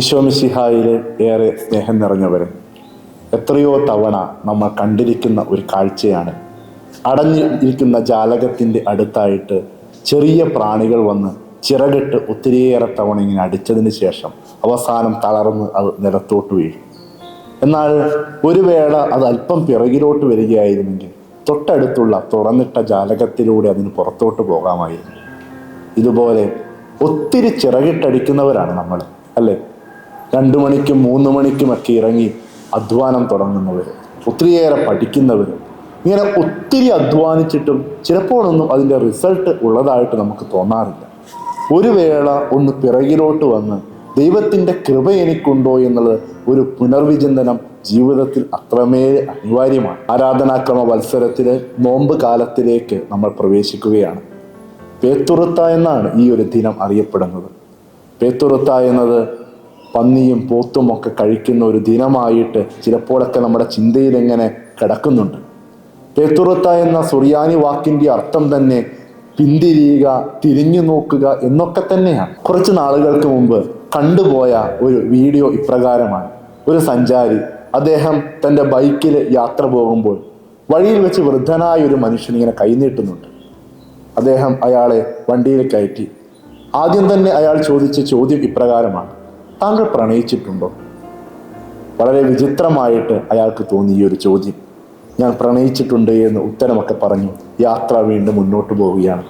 ഈശോമിശിഹായിൽ ഏറെ സ്നേഹം നിറഞ്ഞവരെ. എത്രയോ തവണ നമ്മൾ കണ്ടിരിക്കുന്ന ഒരു കാഴ്ചയാണ്. അടഞ്ഞു ഇരിക്കുന്ന ജാലകത്തിന്റെ അടുത്തായിട്ട് ചെറിയ പ്രാണികൾ വന്ന് ചിറകിട്ട് ഒത്തിരിയേറെ തവണ ഇങ്ങനെ അടിച്ചതിന് ശേഷം അവസാനം തളർന്ന് അത് നിലത്തോട്ട് വീഴും. എന്നാൽ ഒരു വേള അത് അല്പം പിറകിലോട്ട് വരികയായിരുന്നെങ്കിൽ തൊട്ടടുത്തുള്ള തുറന്നിട്ട ജാലകത്തിലൂടെ അതിന് പുറത്തോട്ട് പോകാമായിരുന്നു. ഇതുപോലെ ഒത്തിരി ചിറകിട്ടടിക്കുന്നവരാണ് നമ്മൾ അല്ലേ? രണ്ടു മണിക്കും മൂന്ന് മണിക്കുമൊക്കെ ഇറങ്ങി അധ്വാനം തുടങ്ങുന്നവർ ഒത്തിരിയേറെ പഠിക്കുന്നവർ. ഇങ്ങനെ ഒത്തിരി അധ്വാനിച്ചിട്ടും ചിലപ്പോഴൊന്നും അതിന്റെ റിസൾട്ട് ഉള്ളതായിട്ട് നമുക്ക് തോന്നാറില്ല. ഒരു വേള ഒന്ന് പിറകിലോട്ട് വന്ന് ദൈവത്തിന്റെ കൃപ എനിക്കുണ്ടോ എന്നുള്ളത് ഒരു പുനർവിചിന്തനം ജീവിതത്തിൽ അത്രമേൽ അനിവാര്യമാണ്. ആരാധനാക്രമ മത്സരത്തിലെ നോമ്പ് കാലത്തിലേക്ക് നമ്മൾ പ്രവേശിക്കുകയാണ്. പേത്തുറുത്ത എന്നാണ് ഈ ഒരു ദിനം അറിയപ്പെടുന്നത്. പേത്തുറുത്ത എന്നത് പന്നിയും പോത്തും ഒക്കെ കഴിക്കുന്ന ഒരു ദിനമായിട്ട് ചിലപ്പോഴൊക്കെ നമ്മുടെ ചിന്തയിൽ എങ്ങനെ കിടക്കുന്നുണ്ട്. പേത്തുറുത്ത എന്ന സുറിയാനി വാക്കിന്റെ അർത്ഥം തന്നെ പിന്തിരിയുക തിരിഞ്ഞു നോക്കുക എന്നൊക്കെ തന്നെയാണ്. കുറച്ച് നാളുകൾക്ക് മുമ്പ് കണ്ടുപോയ ഒരു വീഡിയോ ഇപ്രകാരമാണ്. ഒരു സഞ്ചാരി അദ്ദേഹം തന്റെ ബൈക്കിൽ യാത്ര പോകുമ്പോൾ വഴിയിൽ വെച്ച് വൃദ്ധനായ ഒരു മനുഷ്യൻ ഇങ്ങനെ കൈനീട്ടുന്നുണ്ട് അദ്ദേഹം അയാളെ വണ്ടിയിൽ കയറ്റി. ആദ്യം തന്നെ അയാൾ ചോദിച്ച ചോദ്യം ഇപ്രകാരമാണ്. താങ്കൾ പ്രണയിച്ചിട്ടുണ്ടോ? വളരെ വിചിത്രമായിട്ട് അയാൾക്ക് തോന്നി ഈ ഒരു ചോദ്യം. ഞാൻ പ്രണയിച്ചിട്ടുണ്ട് എന്ന് ഉത്തരമൊക്കെ പറഞ്ഞു യാത്ര വീണ്ടും മുന്നോട്ട് പോവുകയാണ്.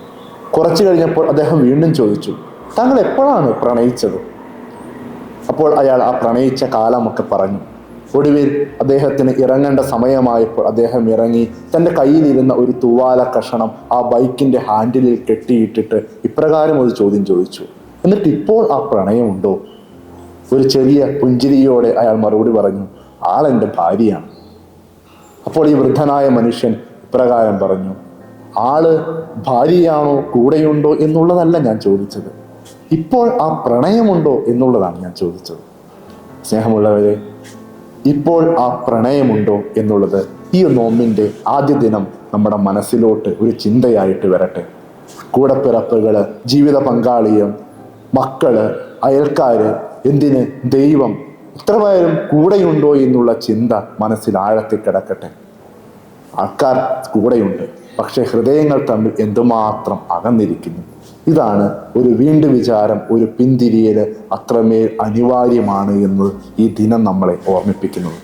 കുറച്ചു കഴിഞ്ഞപ്പോൾ അദ്ദേഹം വീണ്ടും ചോദിച്ചു താങ്കൾ എപ്പോഴാണ് പ്രണയിച്ചത്? അപ്പോൾ അയാൾ ആ പ്രണയിച്ച കാലമൊക്കെ പറഞ്ഞു. ഒടുവിൽ അദ്ദേഹത്തിന് ഇറങ്ങേണ്ട സമയമായപ്പോൾ അദ്ദേഹം ഇറങ്ങി തന്റെ കയ്യിലിരുന്ന ഒരു തൂവാല കഷണം ആ ബൈക്കിന്റെ ഹാൻഡിലിൽ കെട്ടിയിട്ടിട്ട് ഇപ്രകാരം ഒരു ചോദ്യം ചോദിച്ചു എന്നിട്ട് ഇപ്പോൾ ആ പ്രണയമുണ്ടോ? ഒരു ചെറിയ പുഞ്ചിരിയോടെ അയാൾ മറുപടി പറഞ്ഞു ആളെന്റെ ഭാര്യയാണ്. അപ്പോൾ ഈ വൃദ്ധനായ മനുഷ്യൻ ഇപ്രകാരം പറഞ്ഞു ആൾ ഭാര്യയാണോ കൂടെയുണ്ടോ എന്നുള്ളതല്ല ഞാൻ ചോദിച്ചത്. ഇപ്പോൾ ആ പ്രണയമുണ്ടോ എന്നുള്ളതാണ് ഞാൻ ചോദിച്ചത്. സ്നേഹമുള്ളവരെ ഇപ്പോൾ ആ പ്രണയമുണ്ടോ എന്നുള്ളത് ഈ നോമ്പിന്റെ ആദ്യ ദിനം നമ്മുടെ മനസ്സിലോട്ട് ഒരു ചിന്തയായിട്ട് വരട്ടെ. കൂടെപ്പിറപ്പുകൾ ജീവിത പങ്കാളിയും മക്കൾ അയൽക്കാര് എന്തിന് ദൈവം ഇത്രമായാലും കൂടെയുണ്ടോ എന്നുള്ള ചിന്ത മനസ്സിൽ ആഴത്തിൽ കിടക്കട്ടെ. ആൾക്കാർ കൂടെയുണ്ട് പക്ഷെ ഹൃദയങ്ങൾ തമ്മിൽ എന്തുമാത്രം അകന്നിരിക്കുന്നു. ഇതാണ് ഒരു വീണ്ടു വിചാരം ഒരു പിന്തിരിയൽ അത്രമേൽ അനിവാര്യമാണ് എന്ന് ഈ ദിനം നമ്മളെ ഓർമ്മിപ്പിക്കുന്നത്.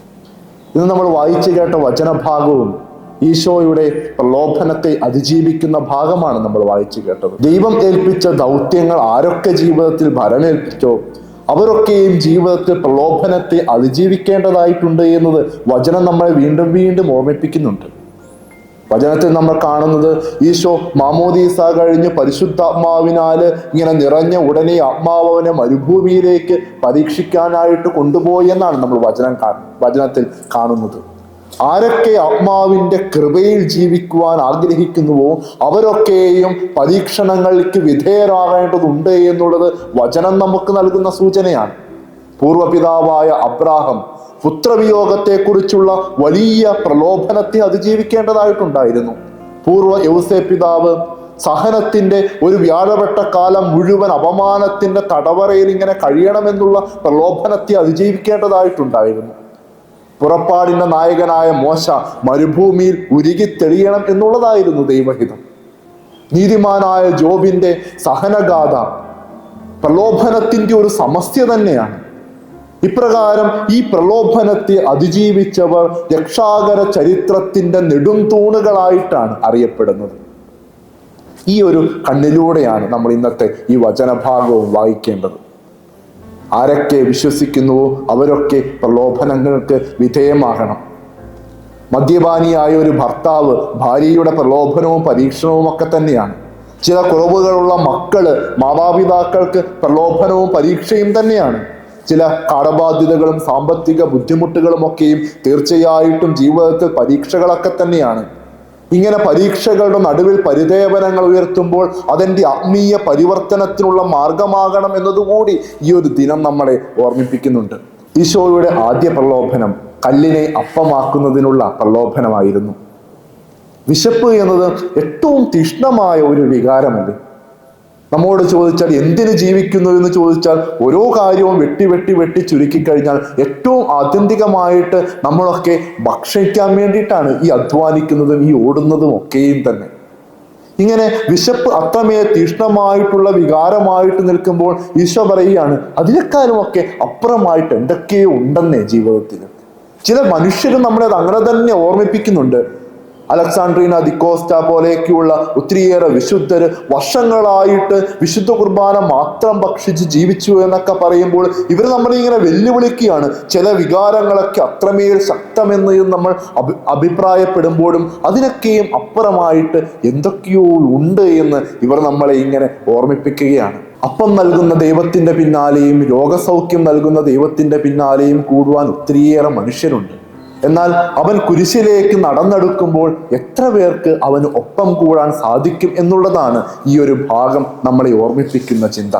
ഇന്ന് നമ്മൾ വായിച്ചു കേട്ട വചനഭാഗവും ഈശോയുടെ പ്രലോഭനത്തെ അതിജീവിക്കുന്ന ഭാഗമാണ് നമ്മൾ വായിച്ചു കേട്ടത്. ദൈവം ഏൽപ്പിച്ച ദൗത്യങ്ങൾ ആരൊക്കെ ജീവിതത്തിൽ ഭരണേൽപ്പിച്ചോ അവരൊക്കെയും ജീവിതത്തിൽ പ്രലോഭനത്തെ അതിജീവിക്കേണ്ടതായിട്ടുണ്ട് എന്നത് വചനം നമ്മളെ വീണ്ടും വീണ്ടും ഓർമ്മിപ്പിക്കുന്നുണ്ട്. വചനത്തിൽ നമ്മൾ കാണുന്നത് ഈശോ മാമോദീസ കഴിഞ്ഞ് പരിശുദ്ധാത്മാവിനാല് ഇങ്ങനെ നിറഞ്ഞ ഉടനെ ആത്മാവ് അവനെ മരുഭൂമിയിലേക്ക് പരീക്ഷിക്കാനായിട്ട് കൊണ്ടുപോയി എന്നാണ് നമ്മൾ വചനം വചനത്തിൽ കാണുന്നത്. ആരൊക്കെ ആത്മാവിന്റെ കൃപയിൽ ജീവിക്കുവാൻ ആഗ്രഹിക്കുന്നുവോ അവരൊക്കെയും പരീക്ഷണങ്ങൾക്ക് വിധേയരാകേണ്ടതുണ്ട് എന്നുള്ളത് വചനം നമുക്ക് നൽകുന്ന സൂചനയാണ്. പൂർവപിതാവായ അബ്രാഹം പുത്രവിയോഗത്തെക്കുറിച്ചുള്ള വലിയ പ്രലോഭനത്തെ അതിജീവിക്കേണ്ടതായിട്ടുണ്ടായിരുന്നു. പൂർവ യൗസേ പിതാവ് സഹനത്തിന്റെ ഒരു വ്യാഴപ്പെട്ട കാലം മുഴുവൻ അപമാനത്തിന്റെ തടവറയിൽ ഇങ്ങനെ കഴിയണമെന്നുള്ള പ്രലോഭനത്തെ അതിജീവിക്കേണ്ടതായിട്ടുണ്ടായിരുന്നു. പുറപ്പാടിന്റെ നായകനായ മോശ മരുഭൂമിയിൽ ഉരുകി തെളിയണം എന്നുള്ളതായിരുന്നു ദൈവഹിതം. നീതിമാനായ ജോബിന്റെ സഹനഗാഥ പ്രലോഭനത്തിന്റെ ഒരു സമസ്യ തന്നെയാണ്. ഇപ്രകാരം ഈ പ്രലോഭനത്തെ അതിജീവിച്ചവർ രക്ഷാകര ചരിത്രത്തിന്റെ നെടും തൂണുകളായിട്ടാണ് അറിയപ്പെടുന്നത്. ഈ ഒരു കണ്ണിലൂടെയാണ് നമ്മൾ ഇന്നത്തെ ഈ വചനഭാഗവും വായിക്കേണ്ടത്. ആരൊക്കെ വിശ്വസിക്കുന്നുവോ അവരൊക്കെ പ്രലോഭനങ്ങൾക്ക് വിധേയമാകണം. മദ്യപാനിയായ ഒരു ഭർത്താവ് ഭാര്യയുടെ പ്രലോഭനവും പരീക്ഷണവും ഒക്കെ തന്നെയാണ്. ചില കുറവുകളുള്ള മക്കൾ മാതാപിതാക്കൾക്ക് പ്രലോഭനവും പരീക്ഷയും തന്നെയാണ്. ചില കടബാധ്യതകളും സാമ്പത്തിക ബുദ്ധിമുട്ടുകളും ഒക്കെയും തീർച്ചയായിട്ടും ജീവിതത്തിൽ പരീക്ഷകളൊക്കെ തന്നെയാണ്. ഇങ്ങനെ പരീക്ഷകളുടെ നടുവിൽ പരിദേവനങ്ങൾ ഉയർത്തുമ്പോൾ അതെന്റെ ആത്മീയ പരിവർത്തനത്തിനുള്ള മാർഗമാകണം എന്നതുകൂടി ഈ ഒരു ദിനം നമ്മളെ ഓർമ്മിപ്പിക്കുന്നുണ്ട്. ഈശോയുടെ ആദ്യ പ്രലോഭനം കല്ലിനെ അപ്പമാക്കുന്നതിനുള്ള പ്രലോഭനമായിരുന്നു. വിശപ്പ് എന്നത് ഏറ്റവും തീഷ്ണമായ ഒരു വികാരമല്ലേ? നമ്മോട് ചോദിച്ചാൽ എന്തിനു ജീവിക്കുന്നു എന്ന് ചോദിച്ചാൽ ഓരോ കാര്യവും വെട്ടി വെട്ടി വെട്ടി ചുരുക്കി കഴിഞ്ഞാൽ ഏറ്റവും ആത്യന്തികമായിട്ട് നമ്മളൊക്കെ ഭക്ഷിക്കാൻ വേണ്ടിയിട്ടാണ് ഈ അധ്വാനിക്കുന്നതും ഈ ഓടുന്നതും ഒക്കെയും തന്നെ. ഇങ്ങനെ വിശപ്പ് അത്രമേ തീഷ്ണമായിട്ടുള്ള വികാരമായിട്ട് നിൽക്കുമ്പോൾ ഈശോ പറയുകയാണ് അതിനേക്കാളുമൊക്കെ അപ്പുറമായിട്ട് എന്തൊക്കെയോ ഉണ്ടെന്നേ ജീവിതത്തിൽ. ചില മനുഷ്യരും നമ്മളെ അത് അങ്ങനെ തന്നെ ഓർമ്മിപ്പിക്കുന്നുണ്ട്. അലക്സാണ്ട്രീന ദിക്കോസ്റ്റ പോലെയൊക്കെയുള്ള ഒത്തിരിയേറെ വിശുദ്ധർ വർഷങ്ങളായിട്ട് വിശുദ്ധ കുർബാന മാത്രം ഭക്ഷിച്ച് ജീവിച്ചു എന്നൊക്കെ പറയുമ്പോൾ ഇവർ നമ്മളിങ്ങനെ വെല്ലുവിളിക്കുകയാണ്. ചില വികാരങ്ങളൊക്കെ അത്രമേൽ ശക്തമെന്ന് നമ്മൾ അഭി അഭിപ്രായപ്പെടുമ്പോഴും അതിനൊക്കെയും അപ്പുറമായിട്ട് എന്തൊക്കെയോ ഉണ്ട് എന്ന് ഇവർ നമ്മളെ ഇങ്ങനെ ഓർമ്മിപ്പിക്കുകയാണ്. അപ്പം നൽകുന്ന ദൈവത്തിന്റെ പിന്നാലെയും രോഗസൗഖ്യം നൽകുന്ന ദൈവത്തിന്റെ പിന്നാലെയും കൂടുവാൻ ഒത്തിരിയേറെ മനുഷ്യരുണ്ട്. എന്നാൽ അവൻ കുരിശിലേക്ക് നടന്നെടുക്കുമ്പോൾ എത്ര പേർക്ക് അവന് ഒപ്പം കൂടാൻ സാധിക്കും എന്നുള്ളതാണ് ഈ ഒരു ഭാഗം നമ്മളെ ഓർമ്മിപ്പിക്കുന്ന ചിന്ത.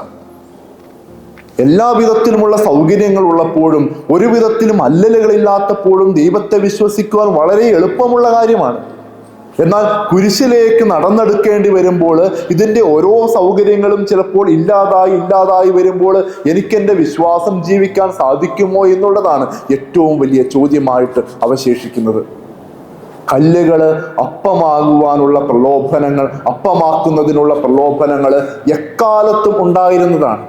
എല്ലാ വിധത്തിലുമുള്ള സൗകര്യങ്ങൾ ഉള്ളപ്പോഴും ഒരു വിധത്തിലും അല്ലലുകളില്ലാത്തപ്പോഴും ദൈവത്തെ വിശ്വസിക്കുവാൻ വളരെ എളുപ്പമുള്ള കാര്യമാണ്. എന്നാൽ കുരിശിലേക്ക് നടന്നെടുക്കേണ്ടി വരുമ്പോൾ ഇതിന്റെ ഓരോ സൗകര്യങ്ങളും ചിലപ്പോൾ ഇല്ലാതായി ഇല്ലാതായി വരുമ്പോൾ എനിക്കെന്റെ വിശ്വാസം ജീവിക്കാൻ സാധിക്കുമോ എന്നുള്ളതാണ് ഏറ്റവും വലിയ ചോദ്യമായിട്ട് അവശേഷിക്കുന്നത്. കല്ലുകൾ അപ്പമാകുവാനുള്ള പ്രലോഭനങ്ങൾ അപ്പമാക്കുന്നതിനുള്ള പ്രലോഭനങ്ങൾ എക്കാലത്തും ഉണ്ടായിരുന്നതാണ്.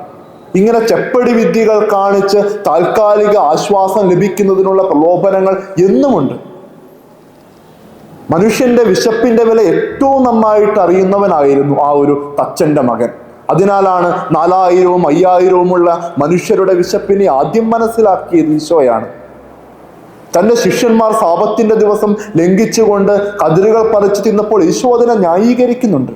ഇങ്ങനെ ചെപ്പടി വിദ്യകൾ കാണിച്ച് താൽക്കാലിക ആശ്വാസം ലഭിക്കുന്നതിനുള്ള പ്രലോഭനങ്ങൾ എന്നുമുണ്ട്. മനുഷ്യന്റെ വിശപ്പിന്റെ വില ഏറ്റവും നന്നായിട്ട് അറിയുന്നവനായിരുന്നു ആ ഒരു തച്ചന്റെ മകൻ. അതിനാലാണ് നാലായിരവും അയ്യായിരവുമുള്ള മനുഷ്യരുടെ വിശപ്പിനെ ആദ്യം മനസ്സിലാക്കിയത് ഈശോയാണ്. തന്റെ ശിഷ്യന്മാർ സാപത്തിന്റെ ദിവസം ലംഘിച്ചുകൊണ്ട് കതിരുകൾ പറിച്ചു തിന്നപ്പോൾ ഈശോ അതിനെ ന്യായീകരിക്കുന്നുണ്ട്.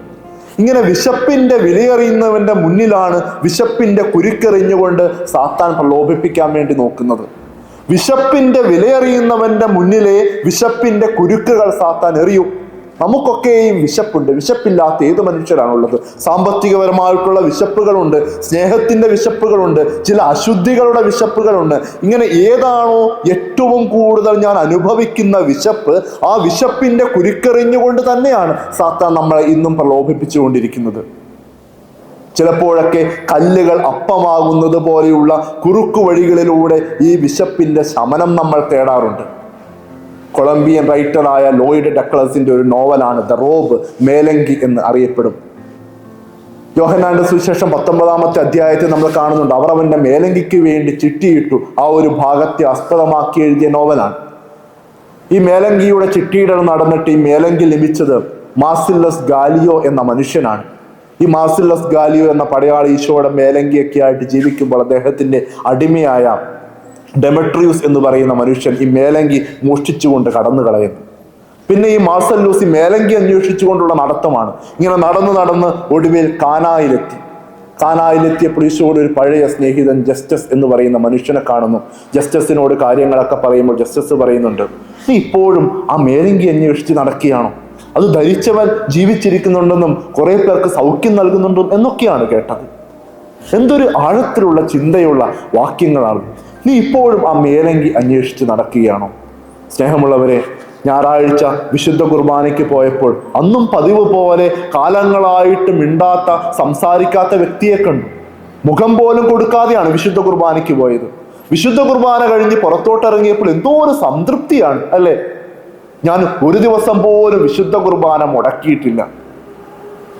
ഇങ്ങനെ വിശപ്പിന്റെ വിലയറിയുന്നവന്റെ മുന്നിലാണ് വിശപ്പിന്റെ കുരുക്കെറിഞ്ഞുകൊണ്ട് സാത്താൻ പ്രലോഭിപ്പിക്കാൻ വേണ്ടി നോക്കുന്നത്. വിശപ്പിന്റെ വിലയറിയുന്നവന്റെ മുന്നിലെ വിശപ്പിന്റെ കുരുക്കുകൾ സാത്താൻ എറിയും. നമുക്കൊക്കെയും വിശപ്പുണ്ട്. വിശപ്പില്ലാത്ത ഏത് മനുഷ്യരാണുള്ളത് സാമ്പത്തികപരമായിട്ടുള്ള വിശപ്പുകളുണ്ട്. സ്നേഹത്തിന്റെ വിശപ്പുകളുണ്ട്. ചില അശുദ്ധികളുടെ വിശപ്പുകളുണ്ട്. ഇങ്ങനെ ഏതാണോ ഏറ്റവും കൂടുതൽ ഞാൻ അനുഭവിക്കുന്ന വിശപ്പ് ആ വിശപ്പിന്റെ കുരുക്കെറിഞ്ഞുകൊണ്ട് തന്നെയാണ് സാത്താൻ നമ്മളെ ഇന്നും പ്രലോഭിപ്പിച്ചുകൊണ്ടിരിക്കുന്നത്. ചിലപ്പോഴൊക്കെ കല്ലുകൾ അപ്പമാകുന്നത് പോലെയുള്ള കുറുക്കു വഴികളിലൂടെ ഈ വിശപ്പിന്റെ ശമനം നമ്മൾ തേടാറുണ്ട്. കൊളംബിയൻ റൈറ്ററായ ലോയിഡ് ഡക്ലസിന്റെ ഒരു നോവലാണ് ദ റോബ് മേലങ്കി എന്ന് അറിയപ്പെടും. യോഹനാന്റെ സുവിശേഷം പത്തൊമ്പതാമത്തെ അധ്യായത്തിൽ നമ്മൾ കാണുന്നുണ്ട് അവർ അവന്റെ മേലങ്കിക്ക് വേണ്ടി ചിട്ടിയിട്ടു ആ ഒരു ഭാഗത്തെ ആസ്പദമാക്കി എഴുതിയ നോവലാണ്. ഈ മേലങ്കിയുടെ ചിട്ടിയിടൽ നടന്നിട്ട് ഈ മേലങ്കി ലഭിച്ചത് മാസില്ലസ് ഗാലിയോ എന്ന മനുഷ്യനാണ്. ഈ മാസിലസ് ഗാലിയോ എന്ന പടയാളി ഈശോയുടെ മേലങ്കിയൊക്കെ ആയിട്ട് ജീവിക്കുമ്പോൾ അദ്ദേഹത്തിന്റെ അടിമയായ ഡെമട്രിയൂസ് എന്ന് പറയുന്ന മനുഷ്യൻ ഈ മേലങ്കി മോഷ്ടിച്ചുകൊണ്ട് കടന്നു കളയുന്നു. പിന്നെ ഈ മാസല്ലൂസ് ഈ മേലങ്കി അന്വേഷിച്ചുകൊണ്ടുള്ള നടത്തമാണ്. ഇങ്ങനെ നടന്ന് നടന്ന് ഒടുവിൽ കാനായിലെത്തി. കാനായിലെത്തിയപ്പോൾ ഈശോയുടെ ഒരു പഴയ സ്നേഹിതൻ ജസ്റ്റിസ് എന്ന് പറയുന്ന മനുഷ്യനെ കാണുന്നു. ജസ്റ്റിസിനോട് കാര്യങ്ങളൊക്കെ പറയുമ്പോൾ ജസ്റ്റിസ് പറയുന്നുണ്ട് നീ ഇപ്പോഴും ആ മേലങ്കി അന്വേഷിച്ച് നടക്കുകയാണോ? അത് ധരിച്ചവൻ ജീവിച്ചിരിക്കുന്നുണ്ടെന്നും കുറെ പേർക്ക് സൗഖ്യം നൽകുന്നുണ്ടും എന്നൊക്കെയാണ് കേട്ടത്. എന്തൊരു ആഴത്തിലുള്ള ചിന്തയുള്ള വാക്യങ്ങളാണ്. നീ ഇപ്പോഴും ആ മേലങ്കി അന്വേഷിച്ച് നടക്കുകയാണോ? സ്നേഹമുള്ളവരെ ഞായറാഴ്ച വിശുദ്ധ കുർബാനയ്ക്ക് പോയപ്പോൾ അന്നും പതിവ് പോലെ കാലങ്ങളായിട്ട് മിണ്ടാത്ത സംസാരിക്കാത്ത വ്യക്തിയെ കണ്ടു. മുഖം പോലും കൊടുക്കാതെയാണ് വിശുദ്ധ കുർബാനയ്ക്ക് പോയത്. വിശുദ്ധ കുർബാന കഴിഞ്ഞ് പുറത്തോട്ടിറങ്ങിയപ്പോൾ എന്തോ ഒരു സംതൃപ്തിയാണ് അല്ലേ? ഞാൻ ഒരു ദിവസം പോലും വിശുദ്ധ കുർബാന മുടക്കിയിട്ടില്ല.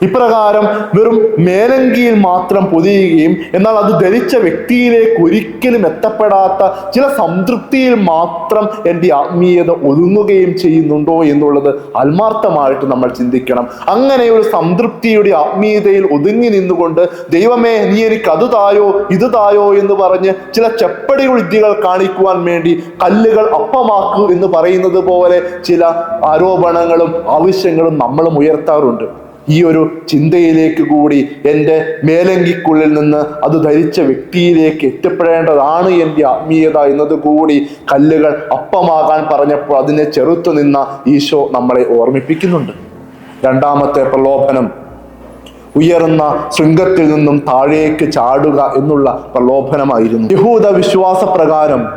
ഇപ്രകാരം വെറും മേലങ്കിയിൽ മാത്രം പൊതിയുകയും എന്നാൽ അത് ധരിച്ച വ്യക്തിയിലേക്ക് ഒരിക്കലും എത്തപ്പെടാത്ത ചില സംതൃപ്തിയിൽ മാത്രം എന്റെ ആത്മീയത ഒതുങ്ങുകയും ചെയ്യുന്നുണ്ടോ എന്നുള്ളത് ആത്മാർത്ഥമായിട്ട് നമ്മൾ ചിന്തിക്കണം. അങ്ങനെ ഒരു സംതൃപ്തിയുടെ ആത്മീയതയിൽ ഒതുങ്ങി നിന്നുകൊണ്ട് ദൈവമേ നീ എനിക്ക് അത് തായോ ഇത് തായോ എന്ന് പറഞ്ഞ് ചില ചെപ്പടി വിദ്യകൾ കാണിക്കുവാൻ വേണ്ടി കല്ലുകൾ അപ്പമാക്കൂ എന്ന് പറയുന്നത് പോലെ ചില ആരോപണങ്ങളും ആവശ്യങ്ങളും നമ്മളും ഉയർത്താറുണ്ട്. ഈ ഒരു ചിന്തയിലേക്ക് കൂടി എന്റെ മേലങ്കിക്കുള്ളിൽ നിന്ന് അത് ധരിച്ച വ്യക്തിയിലേക്ക് എത്തിപ്പെടേണ്ടതാണ് എന്റെ ആത്മീയത എന്നത് കൂടി കല്ലുകൾ അപ്പമാകാൻ പറഞ്ഞപ്പോൾ അതിനെ ചെറുത്തു നിന്ന ഈശോ നമ്മളെ ഓർമ്മിപ്പിക്കുന്നുണ്ട്. രണ്ടാമത്തെ പ്രലോഭനം ഉയർന്ന ശൃംഗത്തിൽ നിന്നും താഴേക്ക് ചാടുക എന്നുള്ള പ്രലോഭനമായിരുന്നു. യഹൂദ വിശ്വാസ പ്രകാരം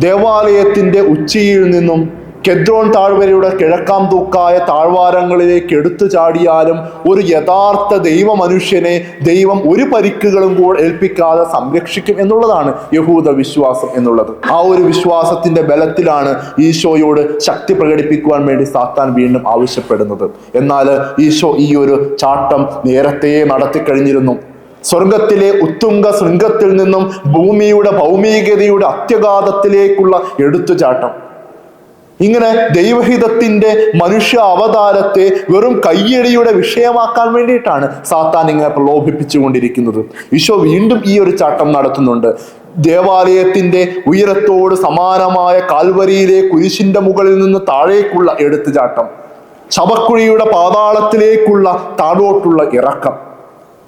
ദേവാലയത്തിന്റെ ഉച്ചയിൽ നിന്നും കെദ്രോൺ താഴ്വരയുടെ കിഴക്കാം തൂക്കായ താഴ്വാരങ്ങളിലേക്ക് എടുത്തു ചാടിയാലും ഒരു യഥാർത്ഥ ദൈവ മനുഷ്യനെ ദൈവം ഒരു പരിക്കുകളും കൂടെ ഏൽപ്പിക്കാതെ സംരക്ഷിക്കും എന്നുള്ളതാണ് യഹൂദ വിശ്വാസം എന്നുള്ളത്. ആ ഒരു വിശ്വാസത്തിന്റെ ബലത്തിലാണ് ഈശോയോട് ശക്തി പ്രകടിപ്പിക്കുവാൻ വേണ്ടി സാത്താൻ വീണ്ടും ആവശ്യപ്പെടുന്നത്. എന്നാൽ ഈശോ ഈ ഒരു ചാട്ടം നേരത്തെ നടത്തി കഴിഞ്ഞിരുന്നു. സ്വർഗത്തിലെ ഉത്തുംഗ ശൃംഗത്തിൽ നിന്നും ഭൂമിയുടെ ഭൗമികതയുടെ അത്യഘാതത്തിലേക്കുള്ള എടുത്തുചാട്ടം ഇങ്ങനെ ദൈവഹിതത്തിന്റെ മനുഷ്യ അവതാരത്തെ വെറും കയ്യടിയുടെ വിഷയമാക്കാൻ വേണ്ടിയിട്ടാണ് സാത്താൻ ഇങ്ങനെ പ്രലോഭിപ്പിച്ചുകൊണ്ടിരിക്കുന്നത്. ഈശോ വീണ്ടും ഈ ഒരു ചാട്ടം നടത്തുന്നുണ്ട്. ദേവാലയത്തിന്റെ ഉയരത്തോട് സമാനമായ കാൽവരിയിലെ കുരിശിന്റെ മുകളിൽ നിന്ന് താഴേക്കുള്ള എടുത്തുചാട്ടം. ശവക്കുഴിയുടെ പാതാളത്തിലേക്കുള്ള താഴോട്ടുള്ള ഇറക്കം.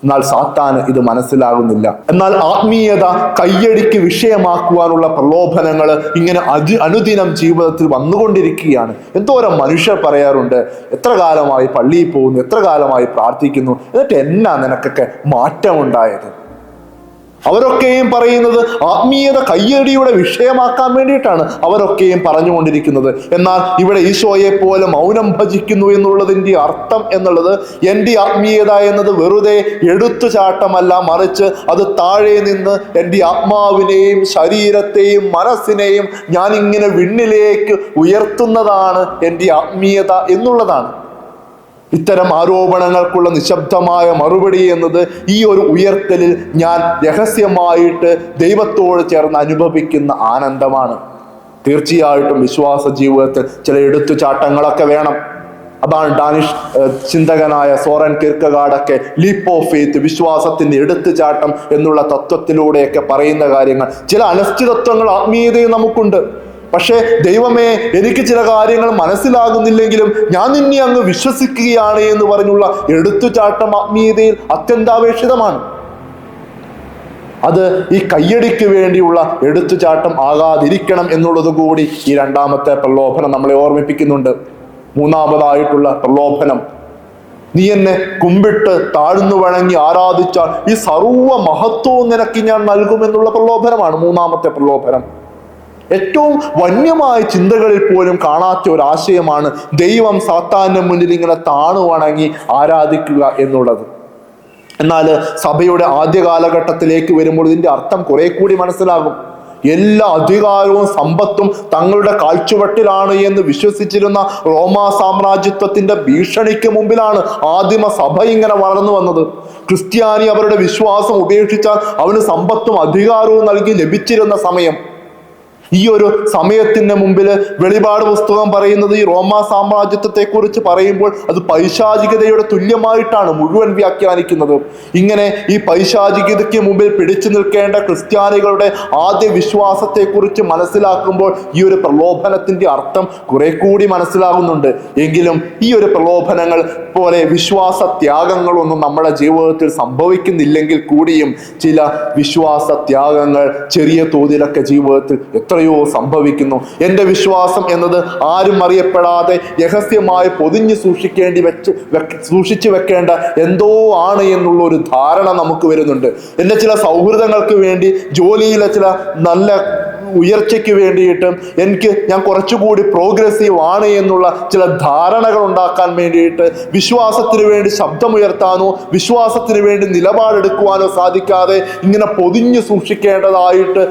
എന്നാൽ സാത്താന് ഇത് മനസ്സിലാകുന്നില്ല. എന്നാൽ ആത്മീയത കയ്യടിക്ക് വിഷയമാക്കുവാനുള്ള പ്രലോഭനങ്ങൾ ഇങ്ങനെ അതി അനുദിനം ജീവിതത്തിൽ വന്നുകൊണ്ടിരിക്കുകയാണ്. എന്തോരം മനുഷ്യർ പറയാറുണ്ട് എത്ര കാലമായി പള്ളിയിൽ പോകുന്നു എത്ര കാലമായി പ്രാർത്ഥിക്കുന്നു എന്നിട്ട് എന്നാ നിനക്കൊക്കെ മാറ്റമുണ്ടായത്? അവരൊക്കെയും പറയുന്നത് ആത്മീയത കയ്യടിയുടെ വിഷയമാക്കാൻ വേണ്ടിയിട്ടാണ് അവരൊക്കെയും പറഞ്ഞുകൊണ്ടിരിക്കുന്നത്. എന്നാൽ ഇവിടെ ഈശോയെ പോലെ മൗനം ഭജിക്കുന്നു എന്നുള്ളതിന്റെ അർത്ഥം എന്നുള്ളത് എന്റെ ആത്മീയത എന്നത് വെറുതെ എടുത്തു ചാട്ടമല്ല മറിച്ച് അത് താഴെ നിന്ന് എന്റെ ആത്മാവിനെയും ശരീരത്തെയും മനസ്സിനെയും ഞാനിങ്ങനെ വിണ്ണിലേക്ക് ഉയർത്തുന്നതാണ് എന്റെ ആത്മീയത എന്നുള്ളതാണ്. ഇത്തരം ആരോപണങ്ങൾക്കുള്ള നിശബ്ദമായ മറുപടി എന്നത് ഈ ഒരു ഉയർത്തലിൽ ഞാൻ രഹസ്യമായിട്ട് ദൈവത്തോട് ചേർന്ന് അനുഭവിക്കുന്ന ആനന്ദമാണ്. തീർച്ചയായിട്ടും വിശ്വാസ ജീവിതത്തിൽ ചില എടുത്തുചാട്ടങ്ങളൊക്കെ വേണം. അതാണ് ഡാനിഷ് ചിന്തകനായ സോറൻ കിർക്കഗാഡൊക്കെ ലീപ്പ് ഓഫ് ഫെയ്ത്ത് വിശ്വാസത്തിന്റെ എടുത്തുചാട്ടം എന്നുള്ള തത്വത്തിലൂടെയൊക്കെ പറയുന്ന കാര്യങ്ങൾ. ചില അനിശ്ചിതത്വങ്ങൾ ആത്മീയതയും നമുക്കുണ്ട്. പക്ഷേ ദൈവമേ എനിക്ക് ചില കാര്യങ്ങൾ മനസ്സിലാകുന്നില്ലെങ്കിലും ഞാൻ നിന്നെ അങ്ങ് വിശ്വസിക്കുകയാണ് എന്ന് പറഞ്ഞുള്ള എടുത്തുചാട്ടം ആത്മീയതയിൽ അത്യന്താപേക്ഷിതമാണ്. അത് ഈ കയ്യടിക്ക് വേണ്ടിയുള്ള എടുത്തുചാട്ടം ആകാതിരിക്കണം എന്നുള്ളത് കൂടി ഈ രണ്ടാമത്തെ പ്രലോഭനം നമ്മളെ ഓർമ്മിപ്പിക്കുന്നുണ്ട്. മൂന്നാമതായിട്ടുള്ള പ്രലോഭനം നീ എന്നെ കുമ്പിട്ട് താഴ്ന്നു വഴങ്ങി ആരാധിച്ചാൽ ഈ സർവ മഹത്വവും നിനക്ക് ഞാൻ നൽകുമെന്നുള്ള പ്രലോഭനമാണ് മൂന്നാമത്തെ പ്രലോഭനം. ഏറ്റവും വന്യമായ ചിന്തകളിൽ പോലും കാണാത്ത ഒരു ആശയമാണ് ദൈവം സാത്താന്റെ മുന്നിൽ ഇങ്ങനെ താണു വണങ്ങി ആരാധിക്കുക എന്നുള്ളത്. എന്നാൽ സഭയുടെ ആദ്യ കാലഘട്ടത്തിലേക്ക് വരുമ്പോൾ ഇതിന്റെ അർത്ഥം കുറെ കൂടി മനസ്സിലാകും. എല്ലാ അധികാരവും സമ്പത്തും തങ്ങളുടെ കാഴ്ചവട്ടിലാണ് എന്ന് വിശ്വസിച്ചിരുന്ന റോമാ സാമ്രാജ്യത്വത്തിന്റെ ഭീഷണിക്ക് മുമ്പിലാണ് ആദിമ സഭ ഇങ്ങനെ വളർന്നു വന്നത്. ക്രിസ്ത്യാനി അവരുടെ വിശ്വാസം ഉപേക്ഷിച്ചാൽ അവന് സമ്പത്തും അധികാരവും നൽകി ലഭിച്ചിരുന്ന സമയം. ഈ ഒരു സമയത്തിന് മുമ്പിൽ വെളിപാട് പുസ്തകം പറയുന്നത് ഈ റോമാ സാമ്രാജ്യത്വത്തെ കുറിച്ച് പറയുമ്പോൾ അത് പൈശാചികതയുടെ തുല്യമായിട്ടാണ് മുഴുവൻ വ്യാഖ്യാനിക്കുന്നത്. ഇങ്ങനെ ഈ പൈശാചികതയ്ക്ക് മുമ്പിൽ പിടിച്ചു നിൽക്കേണ്ട ക്രിസ്ത്യാനികളുടെ ആദ്യ വിശ്വാസത്തെ കുറിച്ച് മനസ്സിലാക്കുമ്പോൾ ഈ ഒരു പ്രലോഭനത്തിന്റെ അർത്ഥം കുറെ കൂടി മനസ്സിലാകുന്നുണ്ട്. എങ്കിലും ഈ ഒരു പ്രലോഭനങ്ങൾ പോലെ വിശ്വാസ ത്യാഗങ്ങളൊന്നും നമ്മുടെ ജീവിതത്തിൽ സംഭവിക്കുന്നില്ലെങ്കിൽ കൂടിയും ചില വിശ്വാസ ത്യാഗങ്ങൾ ചെറിയ തോതിലൊക്കെ ജീവിതത്തിൽ എത്രയോ സംഭവിക്കുന്നു. എന്റെ വിശ്വാസം എന്നത് ആരും അറിയപ്പെടാതെ രഹസ്യമായി പൊതിഞ്ഞു സൂക്ഷിക്കേണ്ടി വെച്ച് സൂക്ഷിച്ചു വെക്കേണ്ട എന്തോ ആണ് എന്നുള്ള ഒരു ധാരണ നമുക്ക് വരുന്നുണ്ട്. എന്റെ ചില സൗഹൃദങ്ങൾക്ക് വേണ്ടി ജോലിയിലെ ചില നല്ല ഉയർച്ചയ്ക്ക് വേണ്ടിയിട്ട് എനിക്ക് ഞാൻ കുറച്ചുകൂടി പ്രോഗ്രസീവ് ആണ് എന്നുള്ള ചില ധാരണകൾ ഉണ്ടാക്കാൻ വേണ്ടിയിട്ട് വിശ്വാസത്തിന് വേണ്ടി ശബ്ദമുയർത്താനോ വിശ്വാസത്തിന് വേണ്ടി നിലപാടെടുക്കുവാനോ സാധിക്കാതെ ഇങ്ങനെ പൊതിഞ്ഞു സൂക്ഷിക്കേണ്ടതായിട്ട്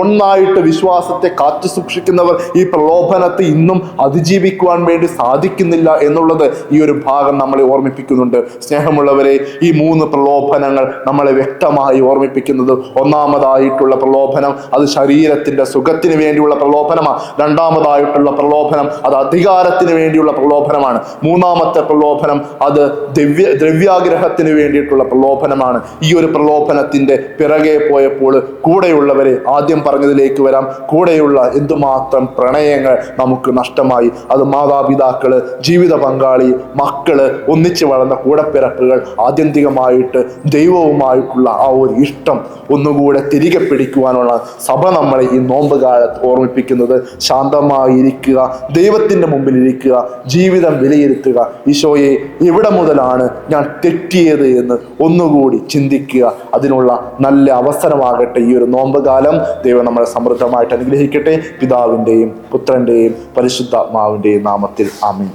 ഒന്നായിട്ട് വിശ്വാസത്തെ കാത്തു സൂക്ഷിക്കുന്നവർ ഈ പ്രലോഭനത്തെ ഇന്നും അതിജീവിക്കുവാൻ വേണ്ടി സാധിക്കുന്നില്ല എന്നുള്ളത് ഈ ഒരു ഭാഗം നമ്മളെ ഓർമ്മിപ്പിക്കുന്നുണ്ട്. സ്നേഹമുള്ളവരെ ഈ മൂന്ന് പ്രലോഭനങ്ങൾ നമ്മളെ വ്യക്തമായി ഓർമ്മിപ്പിക്കുന്നത് ഒന്നാമതായിട്ടുള്ള പ്രലോഭനം അത് ശരീരത്തിന്റെ സുഖത്തിന് വേണ്ടിയുള്ള പ്രലോഭനമാണ്. രണ്ടാമതായിട്ടുള്ള പ്രലോഭനം അത് അധികാരത്തിന് വേണ്ടിയുള്ള പ്രലോഭനമാണ്. മൂന്നാമത്തെ പ്രലോഭനം അത് ദിവ്യ ദ്രവ്യാഗ്രഹത്തിന് വേണ്ടിയിട്ടുള്ള പ്രലോഭനമാണ്. ഈ ഒരു പ്രലോഭനത്തിന്റെ പിറകെ പോയപ്പോൾ കൂടെയുള്ളവരെ ആദ്യം പറഞ്ഞതിലേക്ക് വരാം. കൂടെയുള്ള എന്തുമാത്രം പ്രണയങ്ങൾ നമുക്ക് നഷ്ടമായി. അത് മാതാപിതാക്കൾ ജീവിത പങ്കാളി മക്കൾ ഒന്നിച്ച് വളർന്ന കൂടപ്പിറപ്പുകൾ ആത്യന്തികമായിട്ട് ദൈവവുമായിട്ടുള്ള ആ ഒരു ഇഷ്ടം ഒന്നുകൂടെ തിരികെ പിടിക്കുവാനുള്ള സഭ നമ്മളെ ഈ നോമ്പ് കാലത്ത് ഓർമ്മിപ്പിക്കുന്നത്. ശാന്തമായി ഇരിക്കുക ദൈവത്തിന്റെ മുമ്പിൽ ഇരിക്കുക ജീവിതം വിലയിരുത്തുക. ഈശോയെ എവിടെ മുതലാണ് ഞാൻ തെറ്റിയത് എന്ന് ഒന്നുകൂടി ചിന്തിക്കുക. അതിനുള്ള നല്ല അവസരമാകട്ടെ ഈ ഒരു നോമ്പ് കാലം ദൈവം നമ്മളെ സമൃദ്ധമായിട്ട് അനുഗ്രഹിക്കട്ടെ. പിതാവിന്റെയും പുത്രന്റെയും പരിശുദ്ധാത്മാവിന്റെയും നാമത്തിൽ ആമീൻ.